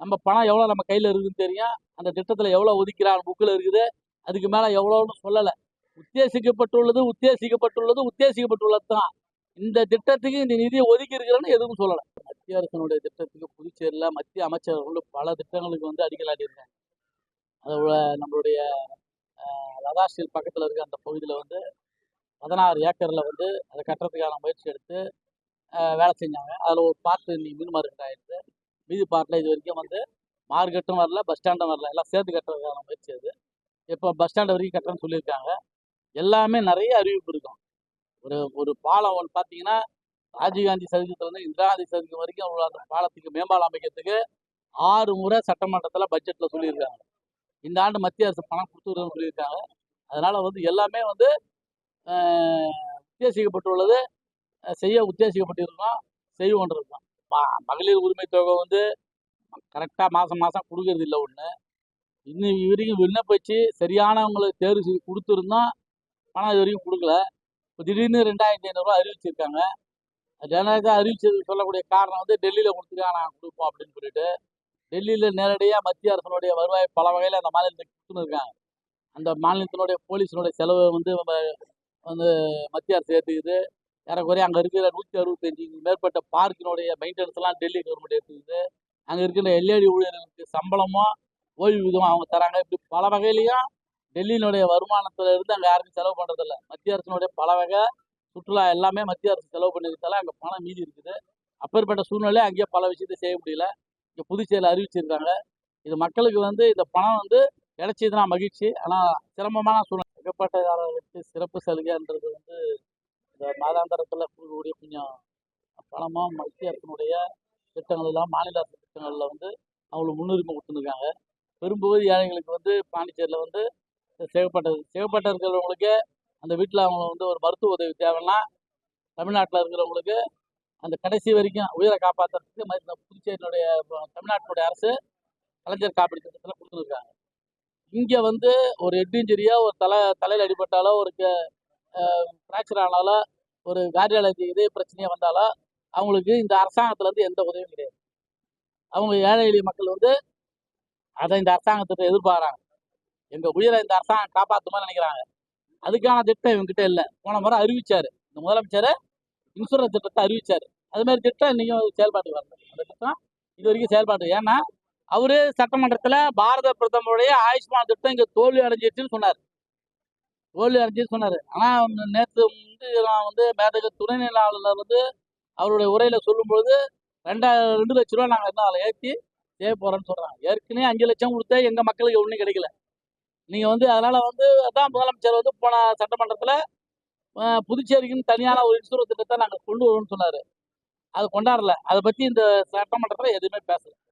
நம்ம பணம் எவ்வளோ நம்ம கையில் இருக்குதுன்னு தெரியும். அந்த திட்டத்தில் எவ்வளோ ஒதுக்கிறான் புக்கில் இருக்குது. அதுக்கு மேலே எவ்வளோன்னு சொல்லலை. உத்தேசிக்கப்பட்டுள்ளது உத்தேசிக்கப்பட்டுள்ளது உத்தேசிக்கப்பட்டுள்ளது தான் இந்த திட்டத்துக்கு இந்த நிதியை ஒதுக்கி இருக்கிறேன்னு எதுவும் சொல்லலை. மத்திய அரசனுடைய திட்டத்துக்கு புதுச்சேரியில் மத்திய அமைச்சர்கள் பல திட்டங்களுக்கு வந்து அடிக்கலாட்டியிருக்காங்க. அதோட நம்மளுடைய அஹ், பக்கத்தில் இருக்க அந்த பகுதியில் வந்து பதினாறு ஏக்கரில் வந்து அதை கட்டுறதுக்கான முயற்சி எடுத்து வேலை செஞ்சாங்க. அதில் ஒரு பார்ட்டு இன்னைக்கு மீன் மார்க்கெட் ஆயிடுச்சு மீதி பாட்டில் இது வரைக்கும் வந்து மார்க்கெட்டும் வரல பஸ் ஸ்டாண்டும் வரல. எல்லாம் சேர்த்து கட்டுறதுக்கான முயற்சி அது. இப்போ பஸ் ஸ்டாண்டு வரைக்கும் கட்டுறேன்னு சொல்லியிருக்காங்க. எல்லாமே நிறைய அறிவிப்பு இருக்கும். ஒரு ஒரு பாலம் ஒன்று பார்த்தீங்கன்னா ராஜீவ்காந்தி சதுக்கத்துலேருந்து இந்திரா காந்தி சதுக்கம் வரைக்கும் அவ்வளோ அந்த பாலத்துக்கு மேம்பாலம் அமைக்கிறதுக்கு ஆறு முறை சட்டமன்றத்தில் பட்ஜெட்டில் சொல்லியிருக்காங்க. இந்த ஆண்டு மத்திய அரசு பணம் கொடுத்துருன்னு சொல்லியிருக்காங்க. அதனால் வந்து எல்லாமே வந்து உத்தேசிக்கப்பட்டுள்ளது. செய்ய உத்தேசிக்கப்பட்டிருக்கோம். செய்வோன்றிருக்கோம் மகளிர் உரிமை தொகை வந்து கரெக்டாக மாதம் மாதம் கொடுக்கறது இல்லை ஒன்று இன்னும் இது வரைக்கும் விண்ணப்பிச்சு சரியானவங்களுக்கு தேர்வு செய்து கொடுத்துருந்தோம் பணம் இது வரைக்கும் கொடுக்கல. இப்போ திடீர்னு ரெண்டாயிரத்தி ஐநூறுரூவா அறிவிச்சிருக்காங்க. ஜனநாயகம் அறிவிச்சது சொல்லக்கூடிய காரணம் வந்து டெல்லியில் கொடுத்துருக்காங்க நாங்கள் கொடுப்போம் அப்படின்னு சொல்லிட்டு. டெல்லியில் நேரடியாக மத்திய அரசனுடைய வருவாய் பல வகையில் அந்த மாநிலத்துக்கு கொடுத்துன்னு இருக்காங்க. அந்த மாநிலத்தினுடைய போலீஸினுடைய செலவு வந்து நம்ம வந்து மத்திய அரசு ஏற்றுக்குது ஏறக்குறைய அங்கே இருக்கிற நூற்றி அறுபத்தஞ்சு மேற்பட்ட பார்க்கினுடைய மெயின்டெனன்ஸ்லாம் டெல்லி கவர்மெண்ட் எடுத்துக்குது. அங்கே இருக்கிற எல்ஏடி ஊழியர்களுக்கு சம்பளமும் ஓய்வூதியம் அவங்க தராங்க. இப்படி பல வகையிலையும் டெல்லியினுடைய வருமானத்தில் இருந்து அங்கே யாருக்கும் செலவு பண்ணுறதில்ல மத்திய அரசினுடைய பல வகை சுற்றுலா எல்லாமே மத்திய அரசு செலவு பண்ணியிருந்தால அங்கே பணம் மீதி இருக்குது. அப்பேற்பட்ட சூழ்நிலை அங்கேயே பல விஷயத்தை செய்ய முடியல. இங்கே புதுச்சேரியில் அறிவிச்சிருக்காங்க. இது மக்களுக்கு வந்து இந்த பணம் வந்து கிடைச்சதுனா மகிழ்ச்சி. ஆனால் சிரமமான சூழ்நிலை. மிகப்பட்டதாரர்களுக்கு சிறப்பு சலுகைன்றது வந்து இந்த மாதாந்திரத்தில் கொடுக்கக்கூடிய கொஞ்சம் பணமாக மத்திய அரசினுடைய திட்டங்கள் எல்லாம் மாநில அரசு திட்டங்களில் வந்து அவங்களுக்கு முன்னுரிமை கொடுத்துருக்காங்க. பெரும்பகுதி ஏழைகளுக்கு வந்து பாண்டிச்சேரியில் வந்து சிவப்பட்டது சிவப்பட்ட இருக்கிறவங்களுக்கு அந்த வீட்டில் அவங்க வந்து ஒரு மருத்துவ உதவி தேவைன்னா தமிழ்நாட்டில் இருக்கிறவங்களுக்கு அந்த கடைசி வரைக்கும் உயிரை காப்பாற்றுறதுக்கு ம- புதுச்சேரியினுடைய தமிழ்நாட்டினுடைய அரசு கலைஞர் காப்பீடு திட்டத்தில் கொடுத்துருக்காங்க. இங்கே வந்து ஒரு ஹெட் இன்ஜுரியாக ஒரு தலை தலையில் அடிபட்டாலோ ஒரு ஃப்ராக்சர் ஆனாலோ ஒரு கார்டியாலஜி இதே பிரச்சனையே வந்தாலோ அவங்களுக்கு இந்த அரசாங்கத்துலேருந்து எந்த உதவியும் கிடையாது. அவங்க ஏழை எளிய மக்கள் வந்து அதை இந்த அரசாங்கத்திட்ட எதிர்பார்க்குறாங்க எங்கள் உயிரை இந்த அரசாங்கம் காப்பாற்றுமா நினைக்கிறாங்க. அதுக்கான திட்டம் இவங்ககிட்ட இல்லை. போன முறை அறிவிச்சார். இந்த முதலமைச்சர் இன்சூரன்ஸ் திட்டத்தை அறிவிச்சார். அது மாதிரி திட்டம் இன்றைக்கும் செயல்பாட்டுக்கு வரல. அந்த திட்டம் இது வரைக்கும் செயல்பாட்டு. ஏன்னா அவரு சட்டமன்றத்தில் பாரத பிரதமருடைய ஆயுஷ்மான் திட்டம் இங்கே தோல்வி அடைஞ்சிருச்சுன்னு சொன்னார். தோல்வி அடைஞ்சு சொன்னார். ஆனால் நேற்று வந்து நான் வந்து மேதக துணைநிலை ஆளுநர் வந்து அவருடைய உரையில் சொல்லும்பொழுது ரெண்டாயிரம் ரெண்டு லட்ச ரூபா நாங்கள் இன்னும் அதில் ஏற்றி செய்ய போகிறோன்னு சொல்கிறாங்க ஏற்கனவே அஞ்சு லட்சம் கொடுத்தா எங்கள் மக்களுக்கு ஒன்றும் கிடைக்கல. நீங்கள் வந்து அதனால் வந்து அதான் முதலமைச்சர் வந்து போன சட்டமன்றத்தில் புதுச்சேரிக்குன்னு தனியான ஒரு இன்சூரன்ஸ் திட்டத்தை நாங்கள் கொண்டு வருவோம்னு சொன்னார். அது கொண்டாடல. அதை பற்றி இந்த சட்டமன்றத்தில் எதுவுமே பேசல.